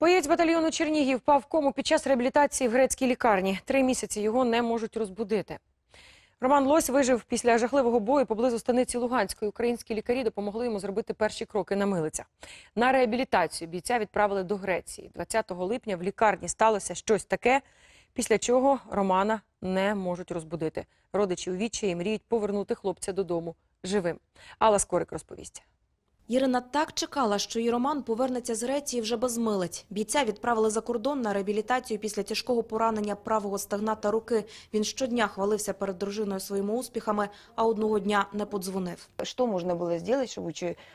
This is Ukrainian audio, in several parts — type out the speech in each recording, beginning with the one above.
Боєць батальйону Чернігів впав в кому під час реабілітації в грецькій лікарні. Три місяці його не можуть розбудити. Роман Лось вижив після жахливого бою поблизу станиці Луганської. Українські лікарі допомогли йому зробити перші кроки на милицях. На реабілітацію бійця відправили до Греції. 20 липня в лікарні сталося щось таке, після чого Романа не можуть розбудити. Родичі у відчаї мріють повернути хлопця додому живим. Алла Скорик розповість. Ірина так чекала, що її Роман повернеться з Греції вже без милиць. Бійця відправили за кордон на реабілітацію після тяжкого поранення правого стегна та руки. Він щодня хвалився перед дружиною своїми успіхами, а одного дня не подзвонив. Що можна було зробити, щоб у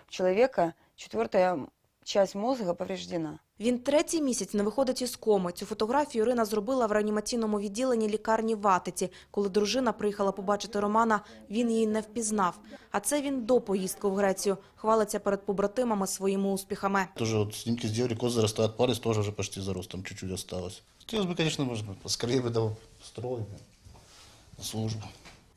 чоловіка четвертая часть мозга повреждена? Він третій місяць не виходить із коми. Цю фотографію Ірина зробила в реанімаційному відділенні лікарні в Атиці. Коли дружина приїхала побачити Романа, він її не впізнав. А це він до поїздки в Грецію. Хвалиться перед побратимами своїми успіхами. Тоже вот снимки сделали, кот зарастает, палец тоже уже почти зарос, там чуть-чуть осталось. Хотелось бы, конечно, может быть, поскорее бы дал строй, на службу.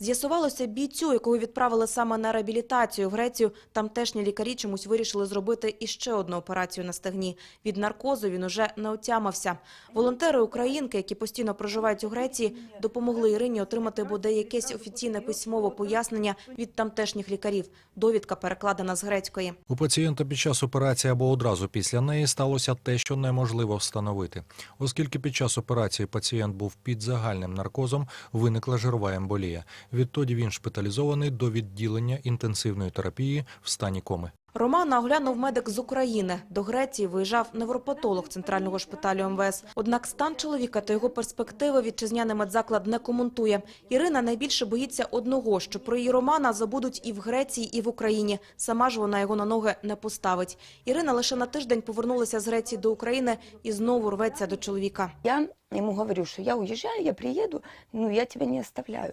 З'ясувалося, бійцю, якого відправили саме на реабілітацію в Грецію, тамтешні лікарі чомусь вирішили зробити іще одну операцію на стегні. Від наркозу він уже не отямився. Волонтери українки, які постійно проживають у Греції, допомогли Ірині отримати бодай якесь офіційне письмове пояснення від тамтешніх лікарів. Довідка перекладена з грецької. У пацієнта під час операції або одразу після неї сталося те, що неможливо встановити. Оскільки під час операції пацієнт був під загальним наркозом, виникла жирова емболія. Відтоді він шпиталізований до відділення інтенсивної терапії в стані коми. Романа оглянув медик з України. До Греції виїжджав невропатолог центрального шпиталю МВС. Однак стан чоловіка та його перспективи вітчизняний медзаклад не коментує. Ірина найбільше боїться одного, що про її Романа забудуть і в Греції, і в Україні. Сама ж вона його на ноги не поставить. Ірина лише на тиждень повернулася з Греції до України і знову рветься до чоловіка. Я ему говорю, что я уезжаю, я приеду, но я тебя не оставляю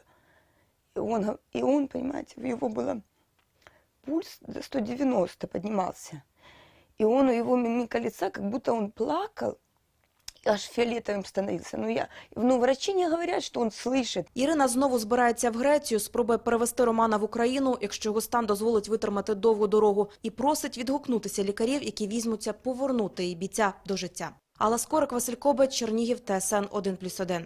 И он, го- и он, понимаете, у него было пульс до 190 поднимался. И он у его мимика лица, как будто он плакал, и аж фиолетовым становился. Но я, ну, врачи не говорят, что он слышит. Ірина знову збирається в Грецію, спробує перевести Романа в Україну, якщо його стан дозволить витримати довгу дорогу, і просить відгукнутися лікарів, які візьмуться повернути її бійця до життя. Алла Скорик, Василь Кобець, Чернігів, ТСН 1+,1.